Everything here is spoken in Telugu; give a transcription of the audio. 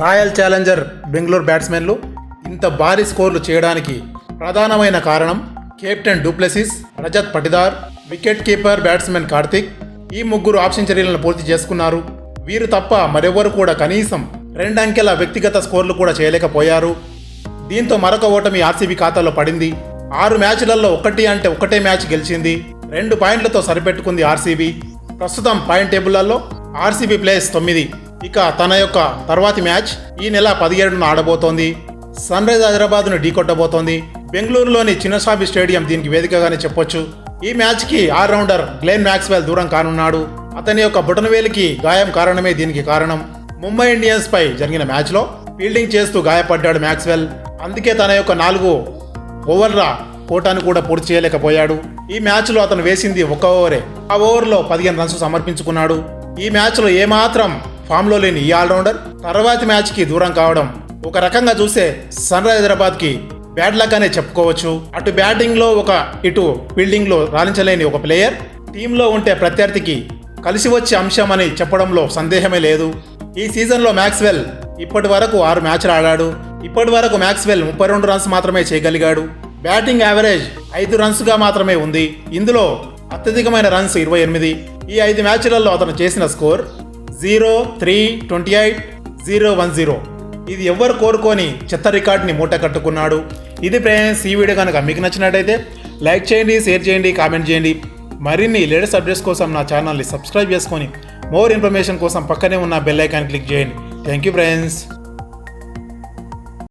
రాయల్ ఛాలెంజర్ బెంగళూరు బ్యాట్స్మెన్లు ఇంత భారీ స్కోర్లు చేయడానికి ప్రధానమైన కారణం captain Du Plessis Rajat Patidar wicketkeeper batsmen Karthik. ఈ ముగ్గురు ఆప్షన్ చర్యలను పూర్తి చేసుకున్నారు. వీరు తప్ప మరెవ్వరు కూడా కనీసం రెండంకెల వ్యక్తిగత స్కోర్లు కూడా చేయలేకపోయారు. దీంతో మరొక ఓటమి ఆర్సీబీ ఖాతాలో పడింది. ఆరు మ్యాచ్లలో ఒకటి అంటే ఒకటే మ్యాచ్ గెలిచింది. రెండు పాయింట్లతో సరిపెట్టుకుంది ఆర్సీబీ. ప్రస్తుతం పాయింట్ టేబుల్లలో ఆర్సీబీ ప్లేస్ తొమ్మిది. ఇక తన యొక్క తర్వాతి మ్యాచ్ ఈ నెల పదిహేడున ఆడబోతోంది. సన్ రైజ్ హైదరాబాద్ను ఢీకొట్టబోతోంది. బెంగళూరులోని చిన్నస్వామి స్టేడియం దీనికి వేదికగానే చెప్పొచ్చు. ఈ మ్యాచ్కి ఆల్రౌండర్ గ్లెన్ మ్యాక్స్వెల్ దూరం కానున్నాడు. అతని యొక్క బుటనవేలికి గాయం కారణమే దీనికి కారణం. ముంబై ఇండియన్స్ పై జరిగిన మ్యాచ్లో ఫీల్డింగ్ చేస్తూ గాయపడ్డాడు మ్యాక్స్వెల్. అందుకే తన యొక్క నాలుగు ఓవర్ల కోటాను కూడా పూర్తి చేయలేకపోయాడు. ఈ మ్యాచ్లో అతను వేసింది ఒక ఓవరే. ఆ ఓవర్లో పదిహేను రన్స్ సమర్పించుకున్నాడు. ఈ మ్యాచ్లో ఏమాత్రం ఫామ్లో లేని ఈ ఆల్రౌండర్ తర్వాతి మ్యాచ్కి దూరం కావడం ఒక రకంగా చూస్తే సన్ రైజ్ హైదరాబాద్కి బ్యాడ్ లక్ అనే చెప్పుకోవచ్చు. అటు బ్యాటింగ్లో ఒక ఇటు ఫీల్డింగ్లో రాణించలేని ఒక ప్లేయర్ టీంలో ఉంటే ప్రత్యర్థికి కలిసి వచ్చే అంశం అని చెప్పడంలో సందేహమే లేదు. ఈ సీజన్లో మ్యాక్స్వెల్ ఇప్పటి వరకు ఆరు మ్యాచ్లు ఆడాడు. ఇప్పటి వరకు మ్యాక్స్వెల్ ముప్పై రెండు రన్స్ మాత్రమే చేయగలిగాడు. బ్యాటింగ్ యావరేజ్ ఐదు రన్స్గా మాత్రమే ఉంది. ఇందులో అత్యధికమైన రన్స్ ఇరవై ఎనిమిది. ఈ ఐదు మ్యాచ్లలో అతను చేసిన score zero three twenty eight zero one zero. ఇది ఎవ్వరు కోరుకొని చెత్త రికార్డ్ని మూట కట్టుకున్నాడు. ఇది ఫ్రెండ్స్ ఈ వీడియో కనుక మీకు నచ్చినట్టయితే లైక్ చేయండి షేర్ చేయండి కామెంట్ చేయండి. మరిన్ని లేటెస్ట్ అప్డేట్స్ కోసం నా ఛానల్ని సబ్స్క్రైబ్ చేసుకొని మోర్ ఇన్ఫర్మేషన్ కోసం పక్కనే ఉన్న బెల్ ఐకాన్ క్లిక్ చేయండి. Thank you friends.